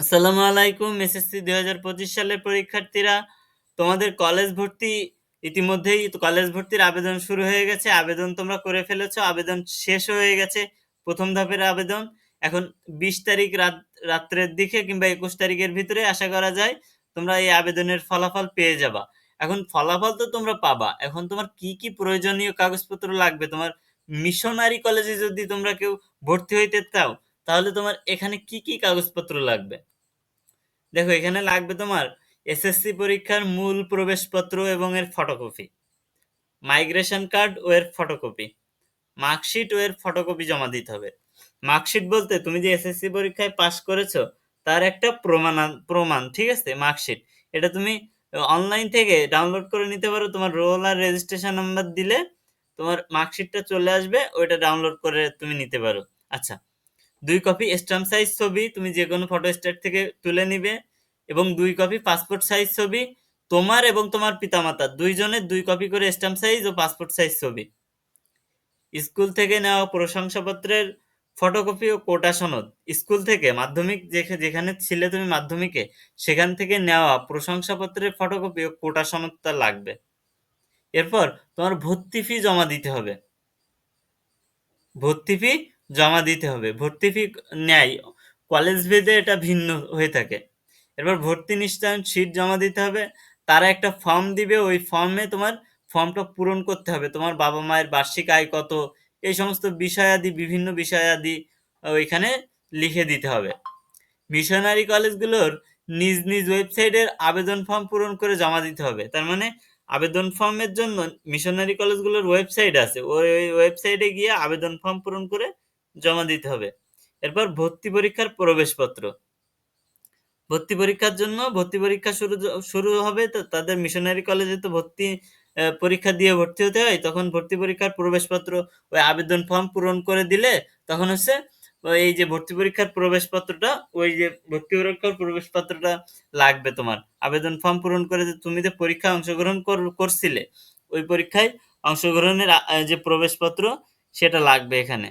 আসসালামু আলাইকুম, এসএসসি দুই হাজার পঁচিশ সালের পরীক্ষার্থীরা। তোমাদের কলেজ ভর্তি ইতিমধ্যেই কলেজ ভর্তির আবেদন শুরু হয়ে গেছে। আবেদন তোমরা করে ফেলেছো, আবেদন শেষ হয়ে গেছে, প্রথম ধাপের আবেদন। এখন বিশ তারিখ রাত, রাত্রের দিকে কিংবা একুশ তারিখের ভিতরে আশা করা যায় তোমরা এই আবেদনের ফলাফল পেয়ে যাবা। এখন ফলাফল তো তোমরা পাবা। এখন তোমার কি কি প্রয়োজনীয় কাগজপত্র লাগবে? তোমার মিশনারি কলেজে যদি তোমরা কেউ ভর্তি হইতে চাও তাহলে তোমার এখানে কি কি কাগজপত্র লাগবে? দেখো, এখানে লাগবে তোমার এসএসসি পরীক্ষার মূল প্রবেশপত্র এবং এর ফটোকপি মাইগ্রেশন কার্ড ও এর ফটোকপি মার্কশিট ও এর ফটোকপি জমা দিতে হবে। মার্কশিট বলতে তুমি যে এসএসসি পরীক্ষায় পাশ করেছ, তার একটা প্রমাণ প্রমাণ, ঠিক আছে? মার্কশিট এটা তুমি অনলাইন থেকে ডাউনলোড করে নিতে পারো। তোমার রোল আর রেজিস্ট্রেশন নাম্বার দিলে তোমার মার্কশিটটা চলে আসবে, ওইটা ডাউনলোড করে তুমি নিতে পারো। আচ্ছা দুই কপি স্ট্যাম্প সাইজ ছবি তুমি যে কোনো ফটো স্টেট থেকে তুলে নিবে এবং দুই কপি পাসপোর্ট সাইজ ছবি তোমার এবং তোমার পিতামাতার দুইজনের দুই কপি করে স্ট্যাম্প সাইজ ও পাসপোর্ট সাইজ ছবি। স্কুল থেকে নেওয়া প্রশংসাপত্রের ফটোকপি ও কোটা সনদ। স্কুল থেকে মাধ্যমিক যেখানে ছিলে তুমি মাধ্যমিকে, সেখান থেকে নেওয়া প্রশংসাপত্রের ফটোকপি ও কোটা সনদটা লাগবে। এরপর তোমার ভর্তি ফি জমা দিতে হবে। ভর্তি ফি জমা দিতে হবে। ভর্তি ফি নেয় কলেজ ভেদে এটা ভিন্ন হয়ে থাকে। এরপর ভর্তি নিশ্চয়ন সিট জমা দিতে হবে। তারা একটা ফর্ম দিবে, ওই ফর্মে তোমার ফর্মটা পূরণ করতে হবে। তোমার বাবা মায়ের বার্ষিক আয় কত? এই সমস্ত বিষয়াদি, বিভিন্ন বিষয়াদি ওইখানে লিখে দিতে হবে। মিশনারি কলেজগুলোর নিজ নিজ ওয়েবসাইটের আবেদন ফর্ম পূরণ করে জমা দিতে হবে। তার মানে আবেদন ফর্মের জন্য মিশনারি কলেজগুলোর ওয়েবসাইট আছে। ওই ওয়েবসাইটে গিয়ে আবেদন ফর্ম পূরণ করে জমা দিতে হবে। এরপর ভর্তি পরীক্ষার প্রবেশপত্র। ভর্তি পরীক্ষার জন্য, ভর্তি পরীক্ষা শুরু শুরু হবে তো তাদের মিশনারি কলেজে তো ভর্তি পরীক্ষা দিয়ে ভর্তি হতে হয়। তখন ভর্তি পরীক্ষার প্রবেশপত্র, ওই আবেদন ফর্ম পূরণ করে দিলে তখন হচ্ছে এই যে ভর্তি পরীক্ষার প্রবেশপত্রটা, ওই যে ভর্তি পরীক্ষার প্রবেশপত্রটা লাগবে তোমার। আবেদন ফর্ম পূরণ করে যে তুমি যে পরীক্ষায় অংশগ্রহণ করছিলে, ওই পরীক্ষায় অংশগ্রহণের যে প্রবেশপত্র, সেটা লাগবে এখানে।